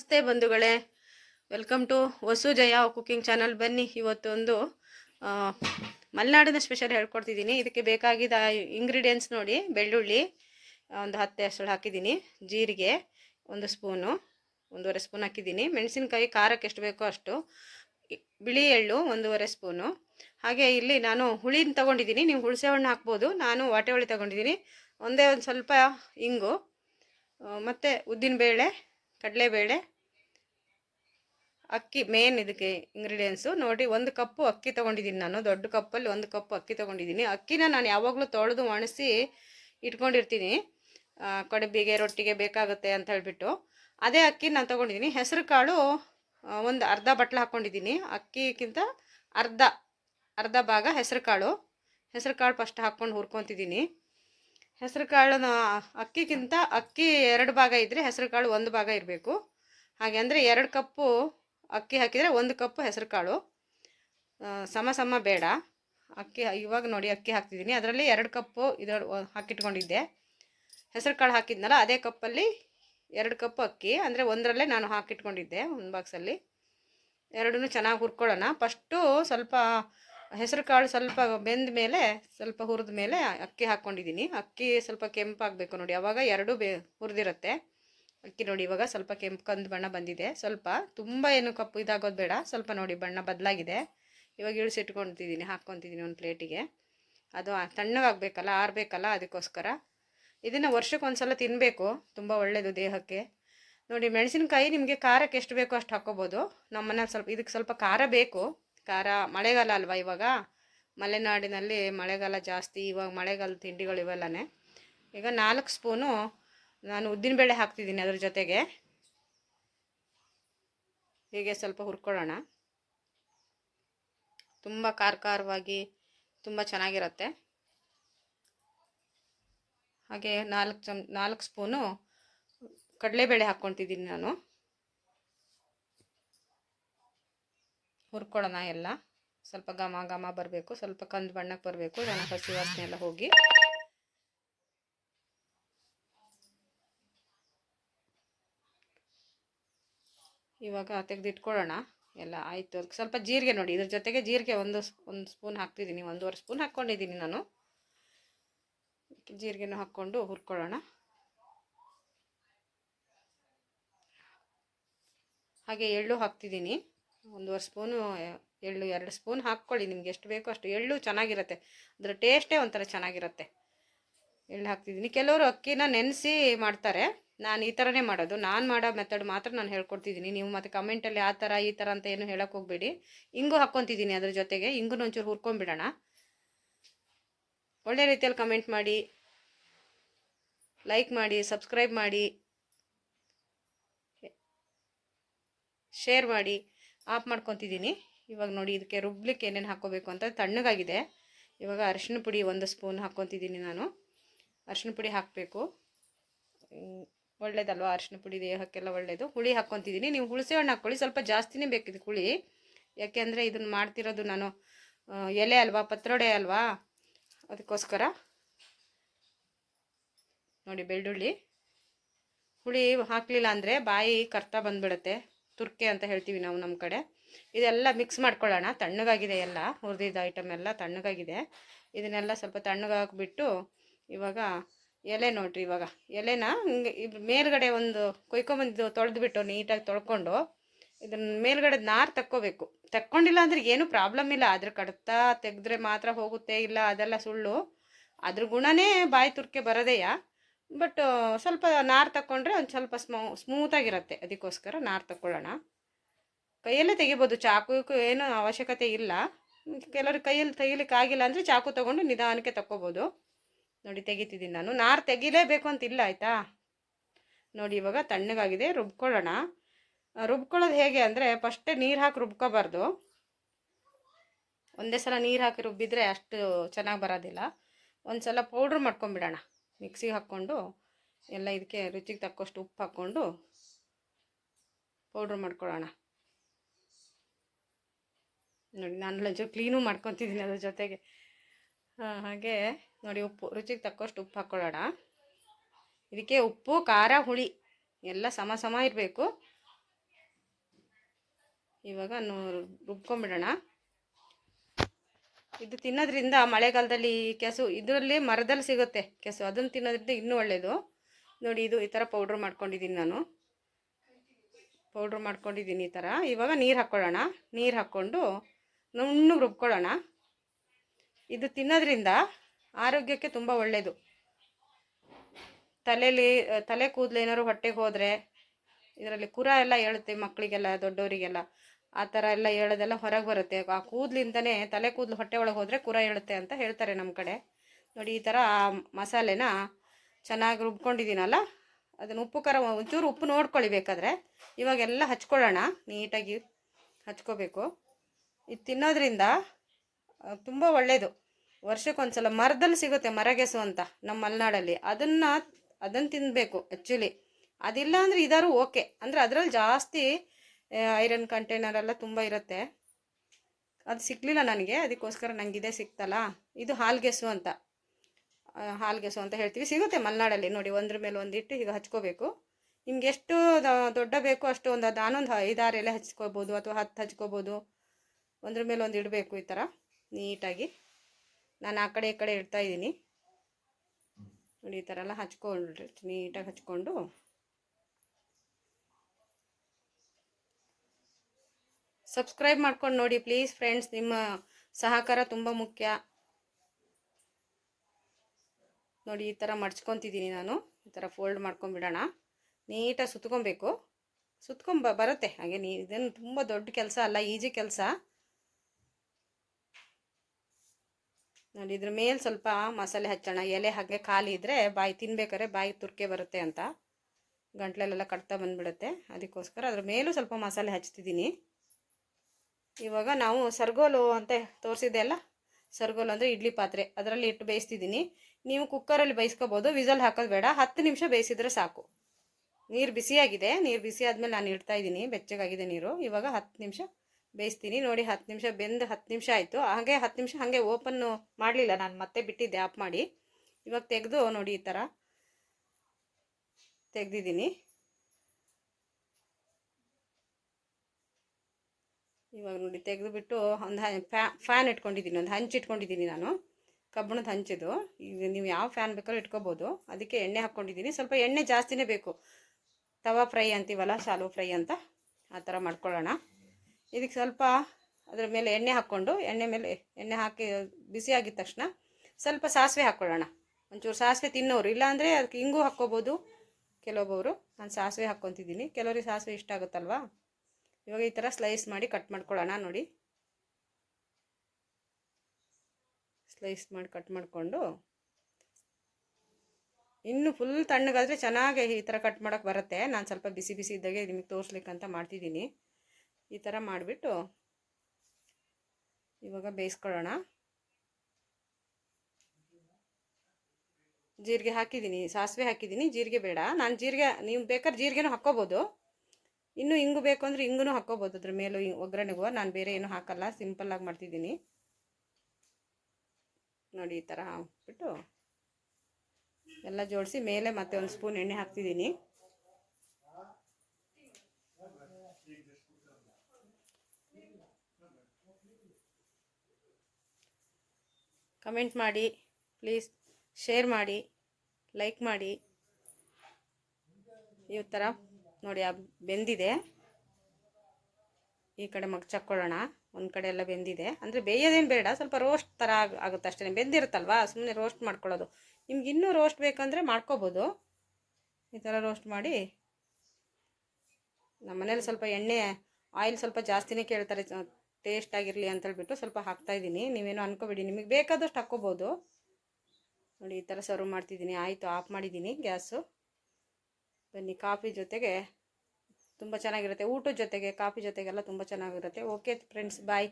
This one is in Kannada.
ನಮಸ್ತೆ ಬಂಧುಗಳೇ. Welcome to Vasu Jaya cooking channel ಬನ್ನಿ, ಇವತ್ತೊಂದು ಮಲೆನಾಡಿನ ಸ್ಪೆಷಲ್ ಹೇಳ್ಕೊಡ್ತಿದ್ದೀನಿ. ಇದಕ್ಕೆ ಬೇಕಾಗಿದ್ದ ಇಂಗ್ರೀಡಿಯೆಂಟ್ಸ್ ನೋಡಿ, ಬೆಳ್ಳುಳ್ಳಿ ಒಂದು ಹತ್ತು ಅಷ್ಟು ಹಾಕಿದ್ದೀನಿ, ಜೀರಿಗೆ, ಒಂದು ಸ್ಪೂನು ಒಂದೂವರೆ ಸ್ಪೂನ್ ಹಾಕಿದ್ದೀನಿ. ಮೆಣಸಿನ್ಕಾಯಿ, ಖಾರಕ್ಕೆ ಎಷ್ಟು ಬೇಕೋ ಅಷ್ಟು ಬಿಳಿ ಎಳ್ಳು, ಒಂದೂವರೆ ಸ್ಪೂನು ಹಾಗೆ ಇಲ್ಲಿ ನಾನು ಹುಳಿನ ತಗೊಂಡಿದ್ದೀನಿ. ನೀವು ಹುಣಸೆ ಹಣ್ಣು ಹಾಕ್ಬೋದು, ನಾನು ವಾಟೆ ಹುಳಿ ತಗೊಂಡಿದ್ದೀನಿ. ಒಂದೇ ಒಂದು ಸ್ವಲ್ಪ ಇಂಗು ಮತ್ತು ಉದ್ದಿನಬೇಳೆ ಕಡಲೆಬೇಳೆ, ಅಕ್ಕಿ ಮೇನ್ ಇದಕ್ಕೆ ಇಂಗ್ರೀಡಿಯೆಂಟ್ಸು ನೋಡಿ, ಒಂದು ಕಪ್ಪು ಅಕ್ಕಿ ತೊಗೊಂಡಿದ್ದೀನಿ ನಾನು, ದೊಡ್ಡ ಕಪ್ಪಲ್ಲಿ ಒಂದು ಕಪ್ಪು ಅಕ್ಕಿ ತೊಗೊಂಡಿದ್ದೀನಿ. ಅಕ್ಕಿನ ನಾನು ಯಾವಾಗಲೂ ತೊಳೆದು ಒಣಸಿ ಇಟ್ಕೊಂಡಿರ್ತೀನಿ. ಕಡಬಿಗೆ, ರೊಟ್ಟಿಗೆ ಬೇಕಾಗುತ್ತೆ ಅಂತ ಹೇಳಿಬಿಟ್ಟು. ಅದೇ ಅಕ್ಕಿ ನಾನು ತೊಗೊಂಡಿದ್ದೀನಿ. ಹೆಸರು ಕಾಳು ಒಂದು ಅರ್ಧ ಬಟ್ಲು ಹಾಕ್ಕೊಂಡಿದ್ದೀನಿ ಅಕ್ಕಿಗಿಂತ ಅರ್ಧ ಅರ್ಧ ಭಾಗ ಹೆಸರು ಕಾಳು. ಹೆಸರು ಕಾಳು ಫಸ್ಟ್ ಹಾಕ್ಕೊಂಡು ಹುರ್ಕೊತಿದ್ದೀನಿ. ಹೆಸರು ಕಾಳನ್ನ ಅಕ್ಕಿಗಿಂತ ಅಕ್ಕಿ ಎರಡು ಭಾಗ ಇದ್ದರೆ ಹೆಸರು ಕಾಳು ಒಂದು ಭಾಗ ಇರಬೇಕು. ಹಾಗೆ ಅಂದರೆ ಎರಡು ಕಪ್ಪು ಅಕ್ಕಿ ಹಾಕಿದರೆ ಒಂದು ಕಪ್ಪು ಹೆಸರು ಕಾಳು. ಸಮ ಸಮ ಬೇಡ. ಅಕ್ಕಿ ಇವಾಗ ನೋಡಿ ಅಕ್ಕಿ ಹಾಕ್ತಿದ್ದೀನಿ. ಅದರಲ್ಲಿ ಎರಡು ಕಪ್ಪು ಇದರ ಹಾಕಿಟ್ಕೊಂಡಿದ್ದೆ. ಹೆಸರು ಕಾಳು ಹಾಕಿದ್ನಲ್ಲ, ಅದೇ ಕಪ್ಪಲ್ಲಿ ಎರಡು ಕಪ್ಪು ಅಕ್ಕಿ. ಅಂದರೆ ಒಂದರಲ್ಲೇ ನಾನು ಹಾಕಿಟ್ಕೊಂಡಿದ್ದೆ ಒಂದು ಬಾಕ್ಸಲ್ಲಿ ಎರಡೂ ಚೆನ್ನಾಗಿ ಹುರ್ಕೊಳ್ಳೋಣ. ಫಸ್ಟು ಸ್ವಲ್ಪ ಹೆಸರು ಕಾಳು ಸ್ವಲ್ಪ ಬೆಂದ ಮೇಲೆ, ಸ್ವಲ್ಪ ಹುರಿದ ಮೇಲೆ ಅಕ್ಕಿ ಹಾಕ್ಕೊಂಡಿದ್ದೀನಿ ಅಕ್ಕಿ ಸ್ವಲ್ಪ ಕೆಂಪಾಗಬೇಕು ನೋಡಿ. ಅವಾಗ ಎರಡೂ ಬೆ ಹುರಿದಿರುತ್ತೆ. ಅಕ್ಕಿ ನೋಡಿ, ಇವಾಗ ಸ್ವಲ್ಪ ಕೆಂಪು ಕಂದು ಬಣ್ಣ ಬಂದಿದೆ. ಸ್ವಲ್ಪ, ತುಂಬ ಏನು ಕಪ್ಪು ಇದಾಗೋದು ಬೇಡ. ಸ್ವಲ್ಪ ನೋಡಿ, ಬಣ್ಣ ಬದಲಾಗಿದೆ. ಇವಾಗ ಇಳಿಸಿಟ್ಕೊತಿದ್ದೀನಿ ಹಾಕ್ಕೊತಿದ್ದೀನಿ ಒಂದು ಪ್ಲೇಟಿಗೆ. ಅದು ತಣ್ಣಗಾಗಬೇಕಲ್ಲ, ಆರಬೇಕಲ್ಲ ಅದಕ್ಕೋಸ್ಕರ. ಇದನ್ನು ವರ್ಷಕ್ಕೆ ಒಂದು ಸಲ ತಿನ್ನಬೇಕು ತುಂಬ ಒಳ್ಳೆಯದು ದೇಹಕ್ಕೆ. ನೋಡಿ, ಮೆಣಸಿನಕಾಯಿ ನಿಮಗೆ ಖಾರಕ್ಕೆ ಎಷ್ಟು ಬೇಕೋ ಅಷ್ಟು ಹಾಕ್ಕೋಬೋದು. ನಮ್ಮನೆ ಸ್ವಲ್ಪ, ಇದಕ್ಕೆ ಸ್ವಲ್ಪ ಖಾರ ಬೇಕು. ಖಾರ ಮಳೆಗಾಲ ಅಲ್ವಾ ಇವಾಗ? ಮಲೆನಾಡಿನಲ್ಲಿ ಮಳೆಗಾಲ ಜಾಸ್ತಿ, ಇವಾಗ ಮಳೆಗಾಲ ತಿಂಡಿಗಳು ಇವೆಲ್ಲನೇ. ಈಗ ನಾಲ್ಕು ಸ್ಪೂನು ನಾನು ಉದ್ದಿನಬೇಳೆ ಹಾಕ್ತಿದ್ದೀನಿ ಅದ್ರ ಜೊತೆಗೆ. ಹೀಗೆ ಸ್ವಲ್ಪ ಹುರ್ಕೊಳ್ಳೋಣ. ತುಂಬ ಖಾರ ಖಾರವಾಗಿ ತುಂಬ ಚೆನ್ನಾಗಿರುತ್ತೆ. ಹಾಗೆ ನಾಲ್ಕು ಚಮ್ ನಾಲ್ಕು ಸ್ಪೂನು ಕಡಲೆಬೇಳೆ ಹಾಕ್ಕೊತಿದ್ದೀನಿ ನಾನು. ಹುರ್ಕೊಳ್ಳೋಣ ಎಲ್ಲ. ಸ್ವಲ್ಪ ಘಮ ಘಮ ಬರಬೇಕು, ಸ್ವಲ್ಪ ಕಂದು ಬಣ್ಣಕ್ಕೆ ಬರಬೇಕು ನಾನು ಹಸಿ ವಾಸನೆ ಎಲ್ಲ ಹೋಗಿ. ಇವಾಗ ತೆಗೆದಿಟ್ಕೊಳ್ಳೋಣ. ಎಲ್ಲ ಆಯಿತು. ಅದಕ್ಕೆ ಸ್ವಲ್ಪ ಜೀರಿಗೆ ನೋಡಿ. ಇದ್ರ ಜೊತೆಗೆ ಜೀರಿಗೆ ಒಂದು ಒಂದು ಸ್ಪೂನ್ ಹಾಕ್ತಿದ್ದೀನಿ. ಒಂದೂವರೆ ಸ್ಪೂನ್ ಹಾಕ್ಕೊಂಡಿದ್ದೀನಿ ನಾನು. ಜೀರಿಗೆನೂ ಹಾಕ್ಕೊಂಡು ಹುರ್ಕೊಳ್ಳೋಣ. ಹಾಗೆ ಎಳ್ಳು ಹಾಕ್ತಿದ್ದೀನಿ. ಒಂದೂವರೆ ಸ್ಪೂನು, ಎಳ್ಳು ಎರಡು ಸ್ಪೂನ್ ಹಾಕ್ಕೊಳ್ಳಿ, ನಿಮ್ಗೆ ಎಷ್ಟು ಬೇಕೋ ಅಷ್ಟು ಎಳ್ಳು ಚೆನ್ನಾಗಿರುತ್ತೆ. ಅದರ ಟೇಸ್ಟೇ ಒಂಥರ ಚೆನ್ನಾಗಿರುತ್ತೆ. ಎಳ್ಳು ಹಾಕ್ತಿದ್ದೀನಿ. ಕೆಲವರು ಅಕ್ಕಿನ ನೆನೆಸಿ ಮಾಡ್ತಾರೆ. ನಾನು ಈ ಥರನೇ ಮಾಡೋದು. ನಾನು ಮಾಡೋ ಮೆಥಡ್ ಮಾತ್ರ ನಾನು ಹೇಳ್ಕೊಡ್ತಿದ್ದೀನಿ. ನೀವು ಮತ್ತು ಕಮೆಂಟಲ್ಲಿ ಆ ಥರ ಈ ಥರ ಅಂತ ಏನು ಹೇಳೋಕೆ ಹೋಗ್ಬೇಡಿ. ಇಂಗು ಹಾಕ್ಕೊತಿದ್ದೀನಿ ಅದ್ರ ಜೊತೆಗೆ. ಹಿಂಗೂ ಒಂಚೂರು ಹುರ್ಕೊಂಬಿಡೋಣ. ಒಳ್ಳೆ ರೀತಿಯಲ್ಲಿ ಕಮೆಂಟ್ ಮಾಡಿ ಲೈಕ್ ಮಾಡಿ ಸಬ್ಸ್ಕ್ರೈಬ್ ಮಾಡಿ ಶೇರ್ ಮಾಡಿ. ಆಫ್ ಮಾಡ್ಕೊತಿದ್ದೀನಿ. ಇವಾಗ ನೋಡಿ ಇದಕ್ಕೆ ರುಬ್ಲಿಕ್ಕೆ ಏನೇನು ಹಾಕ್ಕೋಬೇಕು ಅಂತ ತಣ್ಣಗಾಗಿದೆ. ಇವಾಗ ಅರಿಶಿನ ಪುಡಿ ಒಂದು ಸ್ಪೂನ್ ಹಾಕ್ಕೊತಿದ್ದೀನಿ ನಾನು. ಅರಿಶಿನ ಪುಡಿ ಹಾಕಬೇಕು. ಒಳ್ಳೇದಲ್ವ ಅರಿಶಿನ ಪುಡಿ ದೇಹಕ್ಕೆಲ್ಲ ಒಳ್ಳೆಯದು ಹುಳಿ ಹಾಕ್ಕೊತಿದ್ದೀನಿ ನೀವು ಹುಣಸೆ ಹಣ್ಣು ಹಾಕ್ಕೊಳ್ಳಿ ಸ್ವಲ್ಪ ಜಾಸ್ತಿನೇ ಬೇಕಿದೆ ಹುಳಿ. ಯಾಕೆಂದರೆ ಇದನ್ನು ಮಾಡ್ತಿರೋದು ನಾನು ಎಲೆ ಅಲ್ವಾ, ಪತ್ರೊಡೆ ಅಲ್ವಾ? ಅದಕ್ಕೋಸ್ಕರ. ನೋಡಿ ಬೆಳ್ಳುಳ್ಳಿ. ಹುಳಿ ಹಾಕಲಿಲ್ಲ ಅಂದರೆ ಬಾಯಿ ಕರ್ತಾ ಬಂದುಬಿಡುತ್ತೆ. ತುರ್ಕೆ ಅಂತ ಹೇಳ್ತೀವಿ ನಾವು ನಮ್ಮ ಕಡೆ. ಇದೆಲ್ಲ ಮಿಕ್ಸ್ ಮಾಡ್ಕೊಳ್ಳೋಣ. ತಣ್ಣಗಾಗಿದೆ ಎಲ್ಲ. ಹುರಿದಿದ್ದ ಐಟಮ್ ಎಲ್ಲ ತಣ್ಣಗಾಗಿದೆ. ಇದನ್ನೆಲ್ಲ ಸ್ವಲ್ಪ ತಣ್ಣಗಾಕ್ಬಿಟ್ಟು ಇವಾಗ ಎಲೆ ನೋಡ್ರಿ ಇವಾಗ. ಎಲೆನ ಹಿಂಗೆ ಮೇಲ್ಗಡೆ ಒಂದು ಕೊಯ್ಕೊಂಬಂದು ತೊಳೆದ್ಬಿಟ್ಟು ನೀಟಾಗಿ ತೊಳ್ಕೊಂಡು ಇದನ್ನ ಮೇಲ್ಗಡೆ ನಾರು ತಕ್ಕೋಬೇಕು. ತಕ್ಕೊಂಡಿಲ್ಲ ಅಂದರೆ ಏನೂ ಪ್ರಾಬ್ಲಮ್ ಇಲ್ಲ. ಅದ್ರ ಕಡ್ತಾ ತೆಗೆದ್ರೆ ಮಾತ್ರ ಹೋಗುತ್ತೆ. ಇಲ್ಲ ಅದೆಲ್ಲ ಸುಳ್ಳು. ಅದ್ರ ಗುಣನೇ ಬಾಯಿ ತುರ್ಕೆ ಬರೋದೇಯ? ಬಟ್ ಸ್ವಲ್ಪ ನಾರ್ ತಕೊಂಡ್ರೆ ಒಂದು ಸ್ವಲ್ಪ ಸ್ಮೂ ಸ್ಮೂತಾಗಿರುತ್ತೆ ಅದಕ್ಕೋಸ್ಕರ ನಾರ್ ತಕ್ಕೊಳ್ಳೋಣ. ಕೈಯಲ್ಲೇ ತೆಗಿಬೋದು. ಚಾಕು ಏನು ಅವಶ್ಯಕತೆ ಇಲ್ಲ. ಕೆಲವರು ಕೈಯಲ್ಲಿ ತೆಗಿಲಿಕ್ಕೆ ಆಗಿಲ್ಲ ಅಂದರೆ ಚಾಕು ತೊಗೊಂಡು ನಿಧಾನಕ್ಕೆ ತಕ್ಕೋಬೋದು. ನೋಡಿ, ತೆಗಿತಿದ್ದೀನಿ ನಾನು. ನಾರು ತೆಗಿಲೇಬೇಕು ಅಂತಿಲ್ಲ ಆಯಿತಾ? ನೋಡಿ, ಇವಾಗ ತಣ್ಣಗಾಗಿದೆ. ರುಬ್ಕೊಳ್ಳೋಣ. ರುಬ್ಕೊಳ್ಳೋದು ಹೇಗೆ ಅಂದರೆ ಫಸ್ಟೇ ನೀರು ಹಾಕಿ ರುಬ್ಕೋಬಾರ್ದು. ಒಂದೇ ಸಲ ನೀರು ಹಾಕಿ ರುಬ್ಬಿದ್ರೆ ಅಷ್ಟು ಚೆನ್ನಾಗಿ ಬರೋದಿಲ್ಲ. ಒಂದು ಸಲ ಪೌಡ್ರ್ ಮಾಡ್ಕೊಂಬಿಡೋಣ. ಮಿಕ್ಸಿಗೆ ಹಾಕ್ಕೊಂಡು ಎಲ್ಲ ಇದಕ್ಕೆ ರುಚಿಗೆ ತಕ್ಕಷ್ಟು ಉಪ್ಪು ಹಾಕ್ಕೊಂಡು ಪೌಡ್ರ್ ಮಾಡ್ಕೊಳ್ಳೋಣ. ನೋಡಿ, ನಾನು ಲಂಚು ಕ್ಲೀನು ಮಾಡ್ಕೊತಿದ್ದೀನಿ ಅದ್ರ ಜೊತೆಗೆ. ಹಾಗೆ ನೋಡಿ, ಉಪ್ಪು, ರುಚಿಗೆ ತಕ್ಕಷ್ಟು ಉಪ್ಪು ಹಾಕ್ಕೊಳ್ಳೋಣ. ಇದಕ್ಕೆ ಉಪ್ಪು, ಖಾರ, ಹುಳಿ ಎಲ್ಲ ಸಮ ಸಮ ಇರಬೇಕು. ಇವಾಗ ನೋ ರುಬ್ಕೊಂಬಿಡೋಣ. ಇದು ತಿನ್ನೋದ್ರಿಂದ ಮಳೆಗಾಲದಲ್ಲಿ ಕೆಸು, ಇದರಲ್ಲಿ ಮರದಲ್ಲಿ ಸಿಗುತ್ತೆ ಕೆಸು. ಅದನ್ನು ತಿನ್ನೋದ್ರಿಂದ ಇನ್ನೂ ಒಳ್ಳೆಯದು ನೋಡಿ, ಇದು ಈ ಥರ ಪೌಡ್ರ್ ಮಾಡ್ಕೊಂಡಿದ್ದೀನಿ ನಾನು. ಪೌಡ್ರ್ ಮಾಡ್ಕೊಂಡಿದ್ದೀನಿ ಈ ಥರ ಇವಾಗ ನೀರು ಹಾಕ್ಕೊಳ್ಳೋಣ ನೀರು ಹಾಕ್ಕೊಂಡು ನುಣ್ಣು ರುಬ್ಕೊಳ್ಳೋಣ. ಇದು ತಿನ್ನೋದ್ರಿಂದ ಆರೋಗ್ಯಕ್ಕೆ ತುಂಬ ಒಳ್ಳೆಯದು ತಲೆಯಲ್ಲಿ ತಲೆ ಕೂದಲು ಏನಾದ್ರು ಹೊಟ್ಟೆಗೆ ಹೋದರೆ, ಇದರಲ್ಲಿ ಕುರ ಎಲ್ಲ ಹೇಳುತ್ತೆ ಮಕ್ಕಳಿಗೆಲ್ಲ, ದೊಡ್ಡವರಿಗೆಲ್ಲ. ಆ ಥರ ಎಲ್ಲ ಹೇಳೋದೆಲ್ಲ ಹೊರಗೆ ಬರುತ್ತೆ. ಆ ಕೂದಲಿಂದನೇ ತಲೆ ಕೂದಲು ಹೊಟ್ಟೆ ಒಳಗೆ ಹೋದರೆ ಕುರ ಹೇಳುತ್ತೆ ಅಂತ ಹೇಳ್ತಾರೆ ನಮ್ಮ ಕಡೆ. ನೋಡಿ, ಈ ಥರ ಆ ಮಸಾಲೆನ ಚೆನ್ನಾಗಿ ರುಬ್ಕೊಂಡಿದ್ದೀನಲ್ಲ, ಅದನ್ನು ಉಪ್ಪು ಖಾರ, ಒಂಚೂರು ಉಪ್ಪು ನೋಡ್ಕೊಳ್ಳಿ ಬೇಕಾದರೆ ಇವಾಗೆಲ್ಲ ಹಚ್ಕೊಳ್ಳೋಣ, ನೀಟಾಗಿ ಹಚ್ಕೋಬೇಕು. ಇದು ತಿನ್ನೋದ್ರಿಂದ ತುಂಬ ಒಳ್ಳೆಯದು ವರ್ಷಕ್ಕೊಂದ್ಸಲ ಮರದಲ್ಲಿ ಸಿಗುತ್ತೆ ಮರಗೆಸು ಅಂತ ನಮ್ಮ ಮಲೆನಾಡಲ್ಲಿ. ಅದನ್ನು ಅದನ್ನು ತಿನ್ನಬೇಕು ಆ್ಯಕ್ಚುಲಿ ಅದಿಲ್ಲ ಅಂದರೆ ಇದಾರು ಓಕೆ. ಅಂದರೆ ಅದರಲ್ಲಿ ಜಾಸ್ತಿ ಐರನ್ ಕಂಟೈನರ್ ಎಲ್ಲ ತುಂಬ ಇರುತ್ತೆ. ಅದು ಸಿಕ್ಕಲಿಲ್ಲ ನನಗೆ, ಅದಕ್ಕೋಸ್ಕರ ನಂಗೆ ಇದೇ ಸಿಕ್ತಲ್ಲ ಇದು ಹಾಲ್ಗೆಸು ಅಂತ ಹಾಲ್ಗೆಸು ಅಂತ ಹೇಳ್ತೀವಿ. ಸಿಗುತ್ತೆ ಮಲೆನಾಡಲ್ಲಿ ನೋಡಿ, ಒಂದ್ರ ಮೇಲೆ ಒಂದಿಟ್ಟು ಈಗ ಹಚ್ಕೋಬೇಕು. ನಿಮ್ಗೆ ಎಷ್ಟು ದೊಡ್ಡ ಬೇಕು ಅಷ್ಟು ಒಂದು ನಾನೊಂದು ಐದಾರು ಎಲೆ ಹಚ್ಕೋಬೋದು ಅಥವಾ ಹತ್ತು ಹಚ್ಕೋಬೋದು. ಒಂದ್ರ ಮೇಲೆ ಒಂದು ಇಡಬೇಕು ಈ ಥರ ನೀಟಾಗಿ. ನಾನು ಆ ಕಡೆ ಈ ಕಡೆ ಇಡ್ತಾ ಇದ್ದೀನಿ. ನೋಡಿ, ಈ ಥರ ಎಲ್ಲ ಹಚ್ಕೊಂಡ್ರಿ ನೀಟಾಗಿ ಹಚ್ಕೊಂಡು. ಸಬ್ಸ್ಕ್ರೈಬ್ ಮಾಡ್ಕೊಂಡು ನೋಡಿ ಪ್ಲೀಸ್ ಫ್ರೆಂಡ್ಸ್ ನಿಮ್ಮ ಸಹಕಾರ ತುಂಬ ಮುಖ್ಯ. ನೋಡಿ, ಈ ಥರ ಮಡ್ಚ್ಕೊತಿದ್ದೀನಿ ನಾನು. ಈ ಥರ ಫೋಲ್ಡ್ ಮಾಡ್ಕೊಂಬಿಡೋಣ. ನೀಟಾಗಿ ಸುತ್ಕೊಬೇಕು. ಸುತ್ಕೊಂಬ, ಬರುತ್ತೆ. ಹಾಗೆ ನೀ ಇದನ್ನು ತುಂಬ ದೊಡ್ಡ ಕೆಲಸ ಅಲ್ಲ, ಈಜಿ ಕೆಲಸ. ನೋಡಿ, ಇದ್ರ ಮೇಲೆ ಸ್ವಲ್ಪ ಮಸಾಲೆ ಹಚ್ಚೋಣ. ಎಲೆ ಹಾಗೆ ಖಾಲಿ ಇದ್ದರೆ ಬಾಯಿ ತಿನ್ಬೇಕಾದ್ರೆ ಬಾಯಿ ತುರ್ಕೆ ಬರುತ್ತೆ ಅಂತ. ಗಂಟ್ಲಲ್ಲೆಲ್ಲ ಕಟ್ತಾ ಬಂದ್ಬಿಡುತ್ತೆ. ಅದಕ್ಕೋಸ್ಕರ ಅದ್ರ ಮೇಲೂ ಸ್ವಲ್ಪ ಮಸಾಲೆ ಹಚ್ತಿದ್ದೀನಿ ಇವಾಗ ನಾವು ಸರ್ಗೋಲು ಅಂತ ತೋರಿಸಿದ್ದೆ ಅಲ್ಲ? ಸರ್ಗೋಲು ಅಂದರೆ ಇಡ್ಲಿ ಪಾತ್ರೆ. ಅದರಲ್ಲಿ ಇಟ್ಟು ಬೇಯಿಸ್ತಿದ್ದೀನಿ. ನೀವು ಕುಕ್ಕರಲ್ಲಿ ಬೇಯಿಸ್ಕೋಬೋದು. ವಿಸಲ್ ಹಾಕೋದು ಬೇಡ. ಹತ್ತು ನಿಮಿಷ ಬೇಯಿಸಿದ್ರೆ ಸಾಕು. ನೀರು ಬಿಸಿಯಾಗಿದೆ. ನೀರು ಬಿಸಿ ಆದಮೇಲೆ ನಾನು ಇಡ್ತಾ ಇದ್ದೀನಿ. ಬೆಚ್ಚಗಾಗಿದೆ ನೀರು. ಇವಾಗ ಹತ್ತು ನಿಮಿಷ ಬೇಯಿಸ್ತೀನಿ. ನೋಡಿ, ಹತ್ತು ನಿಮಿಷ ಬೆಂದು ಹತ್ತು ನಿಮಿಷ ಆಯಿತು. ಹಾಗೆ ಹತ್ತು ನಿಮಿಷ ಹಾಗೆ ಓಪನ್ನು ಮಾಡಲಿಲ್ಲ. ನಾನು ಮತ್ತೆ ಬಿಟ್ಟಿದ್ದೆ, ಆಫ್ ಮಾಡಿ. ಇವಾಗ ತೆಗೆದು ನೋಡಿ ಈ ಥರ ತೆಗ್ದಿದ್ದೀನಿ. ಇವಾಗ ನೋಡಿ ತೆಗೆದುಬಿಟ್ಟು ಒಂದು ಫ್ಯಾ, ಫ್ಯಾನ್ ಇಟ್ಕೊಂಡಿದ್ದೀನಿ, ಒಂದು ಹಂಚು ಇಟ್ಕೊಂಡಿದ್ದೀನಿ ನಾನು, ಕಬ್ಬಣದ ಹಂಚಿದು. ಈಗ ನೀವು ಯಾವ ಫ್ಯಾನ್ ಬೇಕಾದ್ರೂ ಇಟ್ಕೋಬೋದು. ಅದಕ್ಕೆ ಎಣ್ಣೆ ಹಾಕ್ಕೊಂಡಿದ್ದೀನಿ. ಸ್ವಲ್ಪ ಎಣ್ಣೆ ಜಾಸ್ತಿನೇ ಬೇಕು. ತವಾ ಫ್ರೈ ಅಂತೀವಲ್ಲ, ಶಾಲು ಫ್ರೈ ಅಂತ, ಆ ಥರ ಮಾಡ್ಕೊಳ್ಳೋಣ. ಇದಕ್ಕೆ ಸ್ವಲ್ಪ ಅದರ ಮೇಲೆ ಎಣ್ಣೆ ಹಾಕ್ಕೊಂಡು, ಎಣ್ಣೆ ಮೇಲೆ, ಎಣ್ಣೆ ಹಾಕಿ ಬಿಸಿ ಆಗಿದ ತಕ್ಷಣ ಸ್ವಲ್ಪ ಸಾಸಿವೆ ಹಾಕ್ಕೊಳ್ಳೋಣ. ಒಂಚೂರು ಸಾಸಿವೆ ತಿನ್ನೋರು. ಇಲ್ಲಾಂದರೆ ಅದಕ್ಕೆ ಹಿಂಗೂ ಹಾಕ್ಕೋಬೋದು. ಕೆಲವೊಬ್ಬರು, ನಾನು ಸಾಸಿವೆ ಹಾಕ್ಕೊತಿದ್ದೀನಿ. ಕೆಲವರಿಗೆ ಸಾಸಿವೆ ಇಷ್ಟ ಆಗುತ್ತಲ್ವಾ? ಇವಾಗ ಈ ಥರ ಸ್ಲೈಸ್ ಮಾಡಿ ಕಟ್ ಮಾಡ್ಕೊಳ್ಳೋಣ ನೋಡಿ. ಸ್ಲೈಸ್ ಮಾಡಿ ಕಟ್ ಮಾಡಿಕೊಂಡು. ಇನ್ನು ಫುಲ್ ತಣ್ಣಗಾದರೆ ಚೆನ್ನಾಗಿ ಈ ಥರ ಕಟ್ ಮಾಡೋಕ್ಕೆ ಬರುತ್ತೆ. ನಾನು ಸ್ವಲ್ಪ ಬಿಸಿ ಬಿಸಿ ಇದ್ದಾಗೆ ನಿಮಗೆ ತೋರಿಸ್ಲಿಕ್ಕಂತ ಮಾಡ್ತಿದ್ದೀನಿ. ಈ ಥರ ಮಾಡಿಬಿಟ್ಟು ಇವಾಗ ಬೇಯಿಸ್ಕೊಳ್ಳೋಣ. ಜೀರಿಗೆ ಹಾಕಿದ್ದೀನಿ, ಸಾಸಿವೆ ಹಾಕಿದ್ದೀನಿ, ಜೀರಿಗೆ ಬೇಡ. ನಾನು ಜೀರಿಗೆ, ನೀವು ಬೇಕಾದ್ರೆ ಜೀರಿಗೆನೂ ಹಾಕ್ಕೋಬೋದು. ಇನ್ನು ಹಿಂಗು ಬೇಕು ಅಂದರೆ ಹಿಂಗೂ ಹಾಕ್ಕೋಬೋದು ಅದ್ರ ಮೇಲೂ ಒಗ್ಗರಣೆಗೂ. ನಾನು ಬೇರೆ ಏನು ಹಾಕಲ್ಲ ಸಿಂಪಲ್ಲಾಗಿ ಮಾಡ್ತಿದ್ದೀನಿ. ನೋಡಿ ಈ ಥರ ಹಾಕ್ಬಿಟ್ಟು ಎಲ್ಲ ಜೋಡಿಸಿ ಮೇಲೆ ಮತ್ತೆ ಒಂದು ಸ್ಪೂನ್ ಎಣ್ಣೆ ಹಾಕ್ತಿದ್ದೀನಿ. ಕಮೆಂಟ್ ಮಾಡಿ, ಪ್ಲೀಸ್ ಶೇರ್ ಮಾಡಿ, ಲೈಕ್ ಮಾಡಿ. ಈ ಥರ ನೋಡಿ, ಆ ಬೆಂದಿದೆ. ಈ ಕಡೆ ಮಗ್ಚಾಕೊಳ್ಳೋಣ ಒಂದು ಕಡೆ ಎಲ್ಲ ಬೆಂದಿದೆ. ಅಂದರೆ ಬೇಯೋದೇನು ಬೇಡ, ಸ್ವಲ್ಪ ರೋಸ್ಟ್ ಥರ ಆಗುತ್ತೆ ಅಷ್ಟೇ. ಬೆಂದಿರುತ್ತಲ್ವಾ? ಸುಮ್ಮನೆ ರೋಸ್ಟ್ ಮಾಡ್ಕೊಳ್ಳೋದು. ನಿಮ್ಗೆ ಇನ್ನೂ ರೋಸ್ಟ್ ಬೇಕಂದರೆ ಮಾಡ್ಕೋಬೋದು. ಈ ಥರ ರೋಸ್ಟ್ ಮಾಡಿ. ನಮ್ಮ ಮನೇಲಿ ಸ್ವಲ್ಪ ಎಣ್ಣೆ ಆಯಿಲ್ ಸ್ವಲ್ಪ ಜಾಸ್ತಿನೇ ಕೇಳ್ತಾರೆ. ಟೇಸ್ಟ್ ಆಗಿರಲಿ ಅಂತ ಹೇಳ್ಬಿಟ್ಟು ಸ್ವಲ್ಪ ಹಾಕ್ತಾಯಿದ್ದೀನಿ ನೀವೇನೋ ಅನ್ಕೋಬೇಡಿ. ನಿಮಗೆ ಬೇಕಾದಷ್ಟು ಹಾಕ್ಕೋಬೋದು. ನೋಡಿ, ಈ ಥರ ಸರ್ವ್ ಮಾಡ್ತಿದ್ದೀನಿ. ಆಯಿತು ಆಫ್ ಮಾಡಿದ್ದೀನಿ ಗ್ಯಾಸು. ಬನ್ನಿ ಕಾಫಿ ಜೊತೆಗೆ ತುಂಬ ಚೆನ್ನಾಗಿರುತ್ತೆ. ಊಟದ ಜೊತೆಗೆ ಕಾಫಿ ಜೊತೆಗೆಲ್ಲ ತುಂಬ ಚೆನ್ನಾಗಿರುತ್ತೆ. Okay friends bye